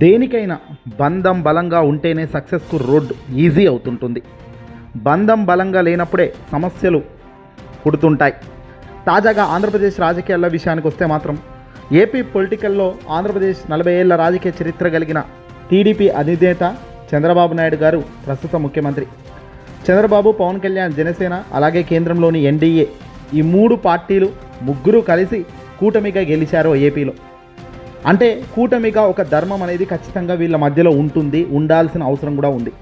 దేనికైనా బంధం బలంగా ఉంటేనే సక్సెస్కు రోడ్ ఈజీ అవుతుంటుంది. బంధం బలంగా లేనప్పుడే సమస్యలు పుడుతుంటాయి. తాజాగా ఆంధ్రప్రదేశ్ రాజకీయాల విషయానికి వస్తే మాత్రం ఏపీ పొలిటికల్లో ఆంధ్రప్రదేశ్ నలభై ఏళ్ళ రాజకీయ చరిత్ర కలిగిన టీడీపీ అధినేత చంద్రబాబు నాయుడు గారు ప్రస్తుత ముఖ్యమంత్రి. చంద్రబాబు పవన్ కళ్యాణ్ జనసేన అలాగే కేంద్రంలోని ఎన్డీఏ ఈ మూడు పార్టీలు ముగ్గురు కలిసి కూటమిగా గెలిచారో ఏపీలో. అంటే కూటమిగా ఒక ధర్మం అనేది ఖచ్చితంగా వీళ్ళ మధ్యలో ఉంటుంది ఉండాల్సిన అవసరం కూడా ఉంది.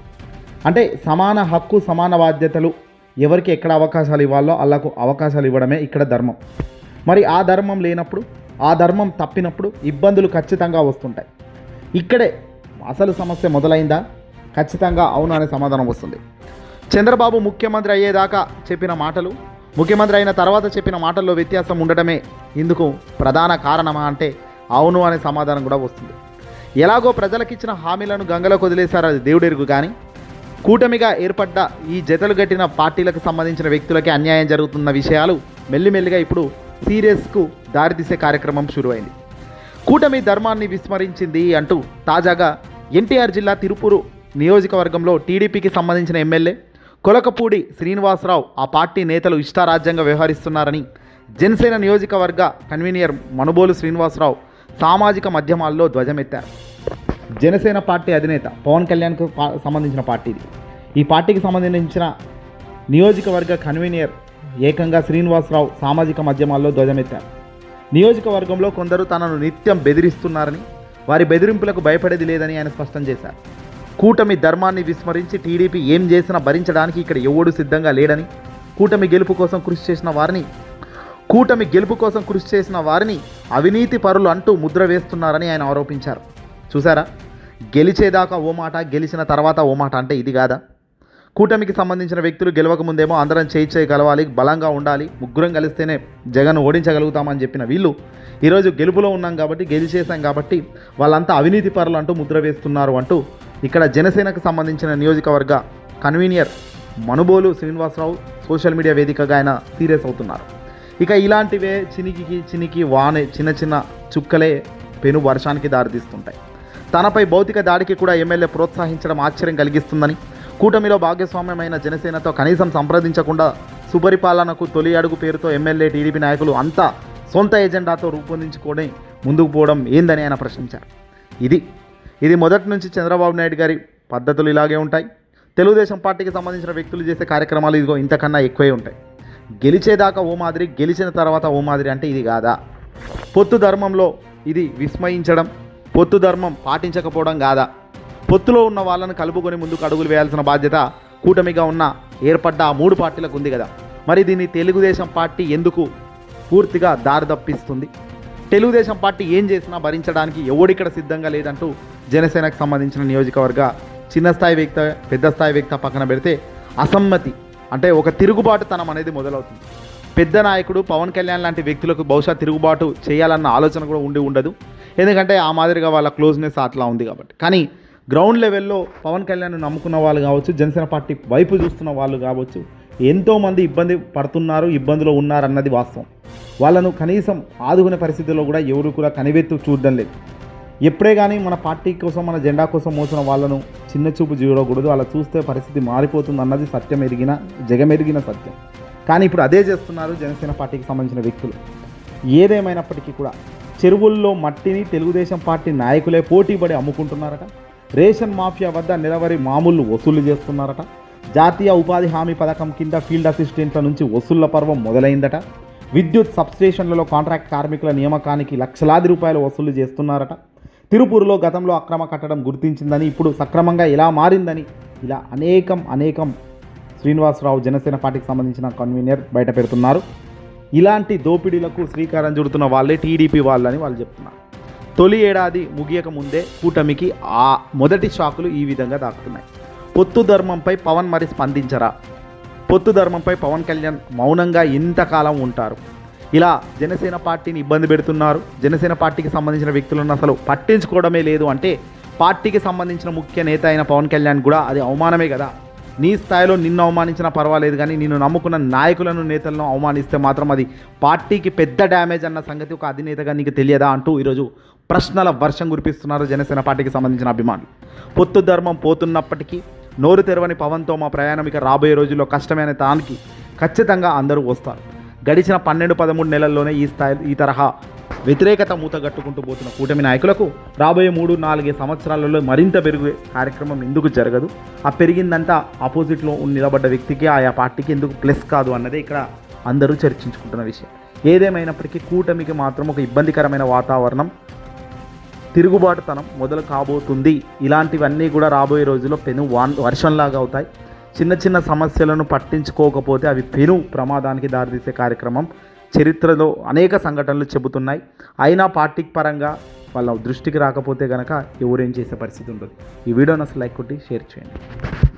అంటే సమాన హక్కు సమాన బాధ్యతలు ఎవరికి ఎక్కడ అవకాశాలు ఇవ్వాలో వాళ్ళకు అవకాశాలు ఇవ్వడమే ఇక్కడ ధర్మం. మరి ఆ ధర్మం లేనప్పుడు ఆ ధర్మం తప్పినప్పుడు ఇబ్బందులు ఖచ్చితంగా వస్తుంటాయి. ఇక్కడే అసలు సమస్య మొదలైందా? ఖచ్చితంగా అవును అనే సమాధానం వస్తుంది. చంద్రబాబు ముఖ్యమంత్రి అయ్యేదాకా చెప్పిన మాటలు ముఖ్యమంత్రి అయిన తర్వాత చెప్పిన మాటల్లో వ్యత్యాసం ఉండటమే ఇందుకు ప్రధాన కారణమా అంటే అవును అనే సమాధానం కూడా వస్తుంది. ఎలాగో ప్రజలకిచ్చిన హామీలను గంగలో వదిలేశారు అది దేవుడెరుగు కానీ కూటమిగా ఏర్పడ్డ ఈ జతలు గట్టిన పార్టీలకు సంబంధించిన వ్యక్తులకి అన్యాయం జరుగుతున్న విషయాలు మెల్లిమెల్లిగా ఇప్పుడు సీరియస్కు దారితీసే కార్యక్రమం షురువైంది కూటమి ధర్మాన్ని విస్మరించింది అంటూ తాజాగా ఎన్టీఆర్ జిల్లా తిరుపూరు నియోజకవర్గంలో టీడీపీకి సంబంధించిన ఎమ్మెల్యే కొలకపూడి శ్రీనివాసరావు ఆ పార్టీ నేతలు ఇష్టారాజ్యంగా వ్యవహరిస్తున్నారని జనసేన నియోజకవర్గ కన్వీనియర్ మనుబోలు శ్రీనివాసరావు సామాజిక మాధ్యమాల్లో ధ్వజమెత్తారు. జనసేన పార్టీ అధినేత పవన్ కళ్యాణ్కు సంబంధించిన పార్టీ ఈ పార్టీకి సంబంధించిన నియోజకవర్గ కన్వీనియర్ ఏకంగా శ్రీనివాసరావు సామాజిక మాధ్యమాల్లో ధ్వజమెత్తారు. నియోజకవర్గంలో కొందరు తనను నిత్యం బెదిరిస్తున్నారని వారి బెదిరింపులకు భయపడేది లేదని ఆయన స్పష్టం చేశారు. కూటమి ధర్మాన్ని విస్మరించి టీడీపీ ఏం చేసినా భరించడానికి ఇక్కడ ఎవడు సిద్ధంగా లేడని కూటమి గెలుపు కోసం కృషి చేసిన వారిని కూటమి గెలుపు కోసం కృషి చేసిన వారిని అవినీతి పరులు అంటూ ముద్ర వేస్తున్నారని ఆయన ఆరోపించారు. చూసారా గెలిచేదాకా ఓ మాట గెలిచిన తర్వాత ఓ మాట అంటే ఇది కాదా? కూటమికి సంబంధించిన వ్యక్తులు గెలవక ముందేమో అందరం చేయి చేయి కలవాలి బలంగా ఉండాలి ముగ్గురం కలిస్తేనే జగన్ ఓడించగలుగుతామని చెప్పిన వీళ్ళు ఈరోజు గెలుపులో ఉన్నాం కాబట్టి గెలిచేసాం కాబట్టి వాళ్ళంతా అవినీతి పరులు అంటూ ముద్ర వేస్తున్నారు అంటూ ఇక్కడ జనసేనకు సంబంధించిన నియోజకవర్గ convener Manubolu Srinivasarao social media వేదికగా ఆయన సీరియస్ అవుతున్నారు. ఇక ఇలాంటివే చినికి చినికి వానే చిన్న చిన్న చుక్కలే పెను వర్షానికి దారితీస్తుంటాయి. తనపై భౌతిక దాడికి కూడా ఎమ్మెల్యే ప్రోత్సహించడం ఆశ్చర్యం కలిగిస్తుందని కూటమిలో భాగస్వామ్యమైన జనసేనతో కనీసం సంప్రదించకుండా సుపరిపాలనకు తొలి అడుగు పేరుతో ఎమ్మెల్యే టీడీపీ నాయకులు అంతా సొంత ఎజెండాతో రూపొందించుకొని ముందుకు పోవడం ఏందని ఆయన ప్రశ్నించారు. ఇది ఇది మొదటి నుంచి చంద్రబాబు నాయుడు గారి పద్ధతులు ఇలాగే ఉంటాయి. తెలుగుదేశం పార్టీకి సంబంధించిన వ్యక్తులు చేసే కార్యక్రమాలు ఇదిగో ఇంతకన్నా ఎక్కువే ఉంటాయి. గెలిచేదాకా ఓ మాదిరి గెలిచిన తర్వాత ఓ మాదిరి అంటే ఇది కాదా? పొత్తు ధర్మంలో ఇది విస్మయించడం పొత్తు ధర్మం పాటించకపోవడం కాదా? పొత్తులో ఉన్న వాళ్ళని కలుపుకొని ముందుకు అడుగులు వేయాల్సిన బాధ్యత కూటమిగా ఉన్న ఏర్పడ్డ ఆ మూడు పార్టీలకు ఉంది కదా. మరి దీన్ని తెలుగుదేశం పార్టీ ఎందుకు పూర్తిగా దారి తప్పిస్తుంది? తెలుగుదేశం పార్టీ ఏం చేసినా భరించడానికి ఎవడిక్కడ సిద్ధంగా లేదంటూ జనసేనకు సంబంధించిన నియోజకవర్గ చిన్న స్థాయి వ్యక్త పెద్ద స్థాయి వ్యక్త పక్కన పెడితే అసమ్మతి. అంటే ఒక తిరుగుబాటుతనం అనేది మొదలవుతుంది. పెద్ద నాయకుడు పవన్ కళ్యాణ్ లాంటి వ్యక్తులకు బహుశా తిరుగుబాటు చేయాలన్న ఆలోచన కూడా ఉండి ఉండదు. ఎందుకంటే ఆ మాదిరిగా వాళ్ళ క్లోజ్నెస్ అట్లా ఉంది కాబట్టి. కానీ గ్రౌండ్ లెవెల్లో పవన్ కళ్యాణ్ నమ్ముకున్న వాళ్ళు కావచ్చు జనసేన పార్టీ వైపు చూస్తున్న వాళ్ళు కావచ్చు ఎంతోమంది ఇబ్బంది పడుతున్నారు ఇబ్బందిలో ఉన్నారన్నది వాస్తవం. వాళ్ళను కనీసం ఆదుకునే పరిస్థితుల్లో కూడా ఎవరు కూడా కనివెత్తు చూడడం లేదు. ఎప్పుడే కానీ మన పార్టీ కోసం మన జెండా కోసం మోసిన వాళ్ళను చిన్న చూపు చూడకూడదు. అలా చూస్తే పరిస్థితి మారిపోతుంది అన్నది సత్యం ఎరిగిన జగమెరిగిన సత్యం. కానీ ఇప్పుడు అదే చేస్తున్నారు జనసేన పార్టీకి సంబంధించిన వ్యక్తులు. ఏదేమైనప్పటికీ కూడా చెరువుల్లో మట్టిని తెలుగుదేశం పార్టీ నాయకులే పోటీపడి అమ్ముకుంటున్నారట. రేషన్ మాఫియా వద్ద నిలవరి మామూలు వసూలు చేస్తున్నారట. జాతీయ ఉపాధి హామీ పథకం కింద ఫీల్డ్ అసిస్టెంట్ల నుంచి వసూళ్ళ పర్వం మొదలైందట. విద్యుత్ సబ్స్టేషన్లలో కాంట్రాక్ట్ కార్మికుల నియామకానికి లక్షలాది రూపాయలు వసూలు చేస్తున్నారట. తిరుపూరులో గతంలో అక్రమ కట్టడం గుర్తించిందని ఇప్పుడు సక్రమంగా ఎలా మారిందని ఇలా అనేకం అనేకం శ్రీనివాసరావు జనసేన పార్టీకి సంబంధించిన కన్వీనర్ బయట పెడుతున్నారు. ఇలాంటి దోపిడీలకు శ్రీకారం చుడుతున్న వాళ్ళే టీడీపీ వాళ్ళని వాళ్ళు చెప్తున్నారు. తొలి ఏడాది ముగియక ముందే కూటమికి ఆ మొదటి షాకులు ఈ విధంగా దాక్కుతున్నాయి పొత్తు ధర్మంపై పవన్ మరి స్పందించరా? పొత్తు ధర్మంపై పవన్ కళ్యాణ్ మౌనంగా ఇంతకాలం ఉంటారు. ఇలా జనసేన పార్టీని ఇబ్బంది పెడుతున్నారు. జనసేన పార్టీకి సంబంధించిన వ్యక్తులను అసలు పట్టించుకోవడమే లేదు అంటే పార్టీకి సంబంధించిన ముఖ్య నేత అయిన పవన్ కళ్యాణ్ కూడా అది అవమానమే కదా. నీ స్థాయిలో నిన్ను అవమానించినా పర్వాలేదు కానీ నిన్ను నమ్ముకున్న నాయకులను నేతలను అవమానిస్తే మాత్రం అది పార్టీకి పెద్ద డ్యామేజ్ అన్న సంగతి ఒక అధినేతగా నీకు తెలియదా అంటూ ఈరోజు ప్రశ్నల వర్షం కురిపిస్తున్నారు జనసేన పార్టీకి సంబంధించిన అభిమానులు. పొత్తు ధర్మం పోతున్నప్పటికీ నోరు తెరవని పవన్తో మా ప్రయాణం ఇక రాబోయే రోజుల్లో కష్టమైన తానికి ఖచ్చితంగా అందరూ వస్తారు. గడిచిన పన్నెండు పదమూడు నెలల్లోనే ఈ స్థాయి ఈ తరహా వ్యతిరేకత మూతగట్టుకుంటూ పోతున్న కూటమి నాయకులకు రాబోయే మూడు నాలుగే సంవత్సరాలలో మరింత పెరిగే కార్యక్రమం ఎందుకు జరగదు? ఆ పెరిగిందంతా ఆపోజిట్లో నిలబడ్డ వ్యక్తికి ఆయా పార్టీకి ఎందుకు ప్లస్ కాదు అన్నదే ఇక్కడ అందరూ చర్చించుకుంటున్న విషయం. ఏదేమైనప్పటికీ కూటమికి మాత్రం ఒక ఇబ్బందికరమైన వాతావరణం తిరుగుబాటుతనం మొదలు కాబోతుంది. ఇలాంటివన్నీ కూడా రాబోయే రోజుల్లో పెను వాన్ వర్షంలాగా అవుతాయి. చిన్న చిన్న సమస్యలను పట్టించుకోకపోతే అవి పెను ప్రమాదానికి దారితీసే కార్యక్రమం చరిత్రలో అనేక సంఘటనలు చెబుతున్నాయి. అయినా పార్టీ పరంగా వాళ్ళ దృష్టికి రాకపోతే కనుక ఎవరేం చేసే పరిస్థితి ఉండదు. ఈ వీడియోని అసలు లైక్ కొట్టి షేర్ చేయండి.